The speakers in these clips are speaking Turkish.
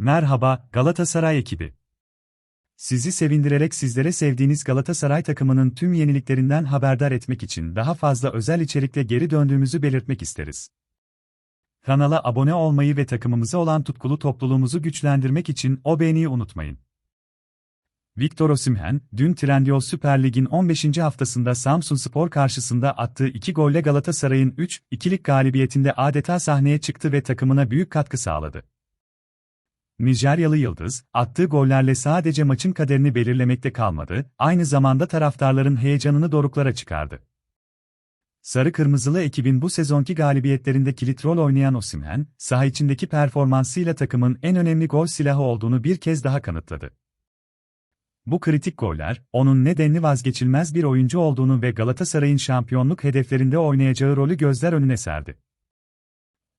Merhaba Galatasaray ekibi. Sizi sevindirerek sizlere sevdiğiniz Galatasaray takımının tüm yeniliklerinden haberdar etmek için daha fazla özel içerikle geri döndüğümüzü belirtmek isteriz. Kanala abone olmayı ve takımımıza olan tutkulu topluluğumuzu güçlendirmek için o beğeniyi unutmayın. Victor Osimhen, dün Trendyol Süper Lig'in 15. haftasında Samsun Spor karşısında attığı 2 golle Galatasaray'ın 3-2'lik galibiyetinde adeta sahneye çıktı ve takımına büyük katkı sağladı. Nijeryalı Yıldız, attığı gollerle sadece maçın kaderini belirlemekte kalmadı, aynı zamanda taraftarların heyecanını doruklara çıkardı. Sarı Kırmızılı ekibin bu sezonki galibiyetlerinde kilit rol oynayan Osimhen, saha içindeki performansıyla takımın en önemli gol silahı olduğunu bir kez daha kanıtladı. Bu kritik goller, onun nedenli vazgeçilmez bir oyuncu olduğunu ve Galatasaray'ın şampiyonluk hedeflerinde oynayacağı rolü gözler önüne serdi.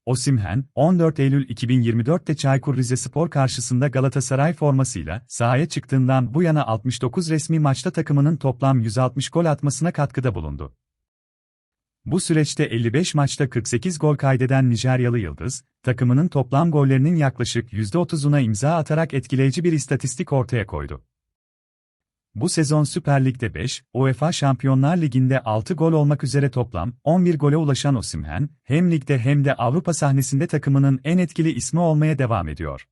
Osimhen, 14 Eylül 2024'te Çaykur Rizespor karşısında Galatasaray formasıyla sahaya çıktığından bu yana 69 resmi maçta takımının toplam 160 gol atmasına katkıda bulundu. Bu süreçte 55 maçta 48 gol kaydeden Nijeryalı Yıldız, takımının toplam gollerinin yaklaşık %30'una imza atarak etkileyici bir istatistik ortaya koydu. Bu sezon Süper Lig'de 5, UEFA Şampiyonlar Ligi'nde 6 gol olmak üzere toplam 11 gole ulaşan Osimhen, hem ligde hem de Avrupa sahnesinde takımının en etkili ismi olmaya devam ediyor.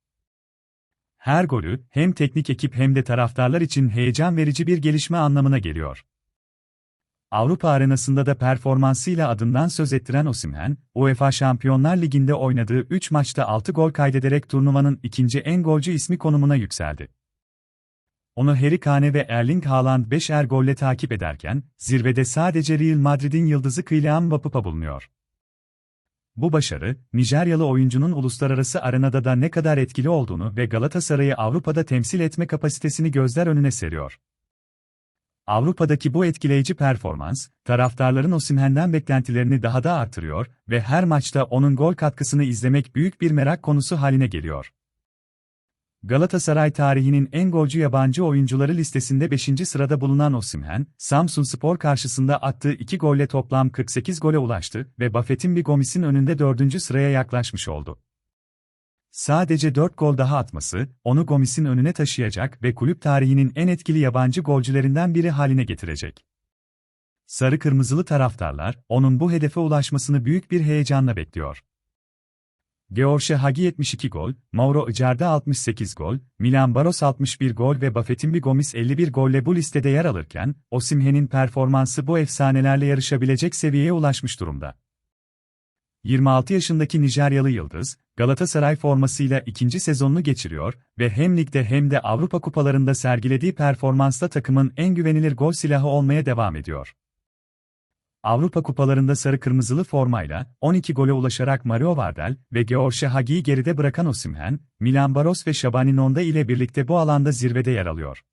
Her golü hem teknik ekip hem de taraftarlar için heyecan verici bir gelişme anlamına geliyor. Avrupa arenasında da performansıyla adından söz ettiren Osimhen, UEFA Şampiyonlar Ligi'nde oynadığı 3 maçta 6 gol kaydederek turnuvanın ikinci en golcü ismi konumuna yükseldi. Onu Harry Kane ve Erling Haaland 5'er golle takip ederken, zirvede sadece Real Madrid'in yıldızı Kylian Mbappé bulunuyor. Bu başarı, Nijeryalı oyuncunun uluslararası arenada da ne kadar etkili olduğunu ve Galatasaray'ı Avrupa'da temsil etme kapasitesini gözler önüne seriyor. Avrupa'daki bu etkileyici performans, taraftarların Osimhen'den beklentilerini daha da artırıyor ve her maçta onun gol katkısını izlemek büyük bir merak konusu haline geliyor. Galatasaray tarihinin en golcü yabancı oyuncuları listesinde 5. sırada bulunan Osimhen, Samsun Spor karşısında attığı 2 golle toplam 48 gole ulaştı ve Buffett'in bir Gomis'in önünde 4. sıraya yaklaşmış oldu. Sadece 4 gol daha atması, onu Gomis'in önüne taşıyacak ve kulüp tarihinin en etkili yabancı golcülerinden biri haline getirecek. Sarı kırmızılı taraftarlar, onun bu hedefe ulaşmasını büyük bir heyecanla bekliyor. George Hagi 72 gol, Mauro Icardi 68 gol, Milan Baros 61 gol ve Buffett'in Gomis 51 golle bu listede yer alırken, Osimhen'in performansı bu efsanelerle yarışabilecek seviyeye ulaşmış durumda. 26 yaşındaki Nijeryalı Yıldız, Galatasaray formasıyla ikinci sezonunu geçiriyor ve hem ligde hem de Avrupa kupalarında sergilediği performansla takımın en güvenilir gol silahı olmaya devam ediyor. Avrupa kupalarında sarı kırmızılı formayla 12 gole ulaşarak Mario Vardel ve George Hagi'yi geride bırakan Osimhen, Milan Baros ve Shabani Nonda ile birlikte bu alanda zirvede yer alıyor.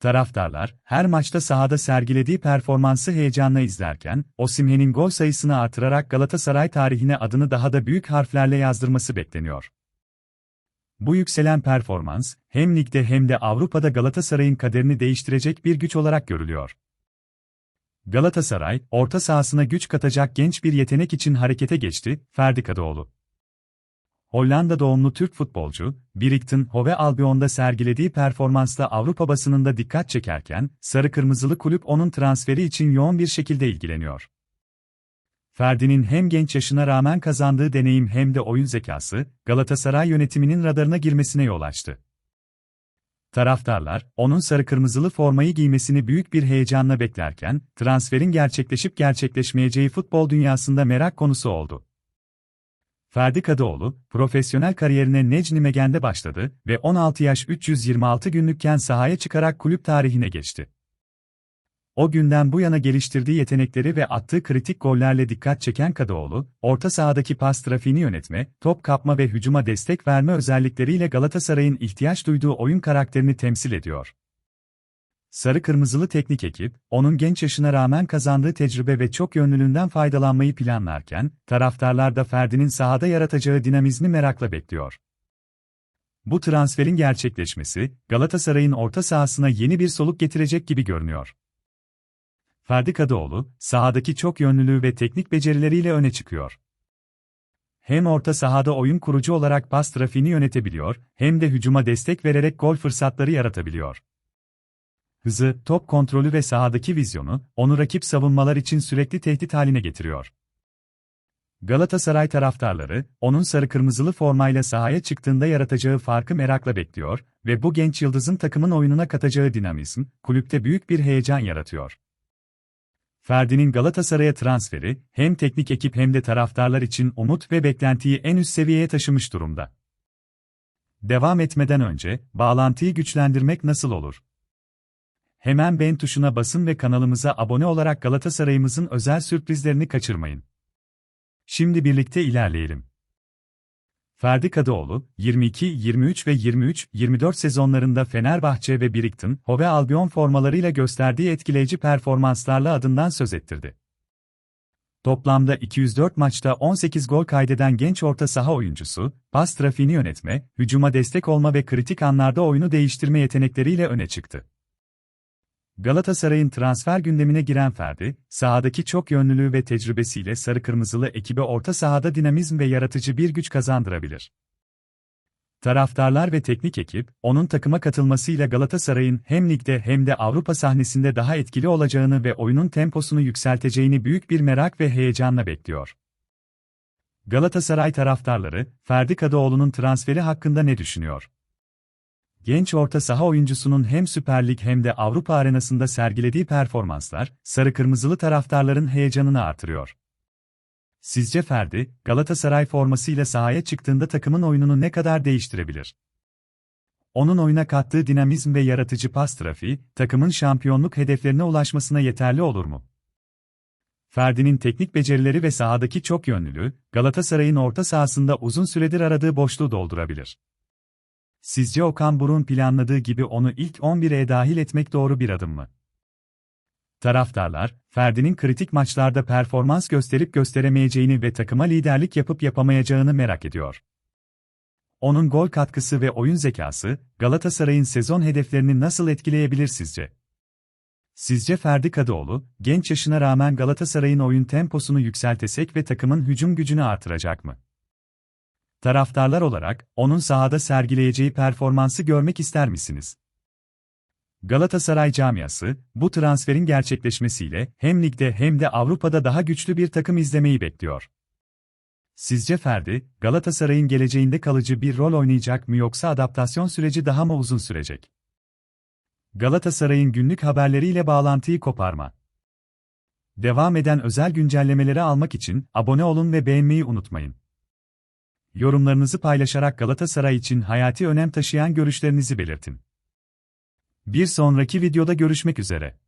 Taraftarlar, her maçta sahada sergilediği performansı heyecanla izlerken, Osimhen'in gol sayısını artırarak Galatasaray tarihine adını daha da büyük harflerle yazdırması bekleniyor. Bu yükselen performans, hem ligde hem de Avrupa'da Galatasaray'ın kaderini değiştirecek bir güç olarak görülüyor. Galatasaray, orta sahasına güç katacak genç bir yetenek için harekete geçti, Ferdi Kadıoğlu. Hollanda doğumlu Türk futbolcu, Brighton Hove Albion'da sergilediği performansla Avrupa basınında dikkat çekerken, sarı kırmızılı kulüp onun transferi için yoğun bir şekilde ilgileniyor. Ferdi'nin hem genç yaşına rağmen kazandığı deneyim hem de oyun zekası, Galatasaray yönetiminin radarına girmesine yol açtı. Taraftarlar, onun sarı kırmızılı formayı giymesini büyük bir heyecanla beklerken, transferin gerçekleşip gerçekleşmeyeceği futbol dünyasında merak konusu oldu. Ferdi Kadıoğlu, profesyonel kariyerine Necni Megen'de başladı ve 16 yaş 326 günlükken sahaya çıkarak kulüp tarihine geçti. O günden bu yana geliştirdiği yetenekleri ve attığı kritik gollerle dikkat çeken Kadıoğlu, orta sahadaki pas trafiğini yönetme, top kapma ve hücuma destek verme özellikleriyle Galatasaray'ın ihtiyaç duyduğu oyun karakterini temsil ediyor. Sarı Kırmızılı teknik ekip, onun genç yaşına rağmen kazandığı tecrübe ve çok yönlülüğünden faydalanmayı planlarken, taraftarlar da Ferdi'nin sahada yaratacağı dinamizmi merakla bekliyor. Bu transferin gerçekleşmesi, Galatasaray'ın orta sahasına yeni bir soluk getirecek gibi görünüyor. Ferdi Kadıoğlu, sahadaki çok yönlülüğü ve teknik becerileriyle öne çıkıyor. hem orta sahada oyun kurucu olarak pas trafiğini yönetebiliyor, hem de hücuma destek vererek gol fırsatları yaratabiliyor. Hızı, top kontrolü ve sahadaki vizyonu, onu rakip savunmalar için sürekli tehdit haline getiriyor. Galatasaray taraftarları, onun sarı-kırmızılı formayla sahaya çıktığında yaratacağı farkı merakla bekliyor ve bu genç yıldızın takımın oyununa katacağı dinamizm, kulüpte büyük bir heyecan yaratıyor. Ferdi'nin Galatasaray'a transferi, hem teknik ekip hem de taraftarlar için umut ve beklentiyi en üst seviyeye taşımış durumda. Devam etmeden önce, bağlantıyı güçlendirmek nasıl olur? Hemen beğen tuşuna basın ve kanalımıza abone olarak Galatasaray'ımızın özel sürprizlerini kaçırmayın. Şimdi birlikte ilerleyelim. Ferdi Kadıoğlu, 22, 23 ve 23-24 sezonlarında Fenerbahçe ve Brighton, Hove Albion formalarıyla gösterdiği etkileyici performanslarla adından söz ettirdi. Toplamda 204 maçta 18 gol kaydeden genç orta saha oyuncusu, pas trafiğini yönetme, hücuma destek olma ve kritik anlarda oyunu değiştirme yetenekleriyle öne çıktı. Galatasaray'ın transfer gündemine giren Ferdi, sahadaki çok yönlülüğü ve tecrübesiyle sarı-kırmızılı ekibe orta sahada dinamizm ve yaratıcı bir güç kazandırabilir. Taraftarlar ve teknik ekip, onun takıma katılmasıyla Galatasaray'ın hem ligde hem de Avrupa sahnesinde daha etkili olacağını ve oyunun temposunu yükselteceğini büyük bir merak ve heyecanla bekliyor. Galatasaray taraftarları, Ferdi Kadıoğlu'nun transferi hakkında ne düşünüyor? Genç orta saha oyuncusunun hem Süper Lig hem de Avrupa arenasında sergilediği performanslar, sarı-kırmızılı taraftarların heyecanını artırıyor. Sizce Ferdi, Galatasaray formasıyla sahaya çıktığında takımın oyununu ne kadar değiştirebilir? Onun oyuna kattığı dinamizm ve yaratıcı pas trafiği, takımın şampiyonluk hedeflerine ulaşmasına yeterli olur mu? Ferdi'nin teknik becerileri ve sahadaki çok yönlülüğü, Galatasaray'ın orta sahasında uzun süredir aradığı boşluğu doldurabilir. Sizce Okan Burun planladığı gibi onu ilk 11'e dahil etmek doğru bir adım mı? Taraftarlar, Ferdi'nin kritik maçlarda performans gösterip gösteremeyeceğini ve takıma liderlik yapıp yapamayacağını merak ediyor. Onun gol katkısı ve oyun zekası, Galatasaray'ın sezon hedeflerini nasıl etkileyebilir sizce? Sizce Ferdi Kadıoğlu, genç yaşına rağmen Galatasaray'ın oyun temposunu yükseltesek ve takımın hücum gücünü artıracak mı? Taraftarlar olarak, onun sahada sergileyeceği performansı görmek ister misiniz? Galatasaray camiası, bu transferin gerçekleşmesiyle hem ligde hem de Avrupa'da daha güçlü bir takım izlemeyi bekliyor. Sizce Ferdi, Galatasaray'ın geleceğinde kalıcı bir rol oynayacak mı yoksa adaptasyon süreci daha mı uzun sürecek? Galatasaray'ın günlük haberleriyle bağlantıyı koparma. Devam eden özel güncellemeleri almak için abone olun ve beğenmeyi unutmayın. Yorumlarınızı paylaşarak Galatasaray için hayati önem taşıyan görüşlerinizi belirtin. Bir sonraki videoda görüşmek üzere.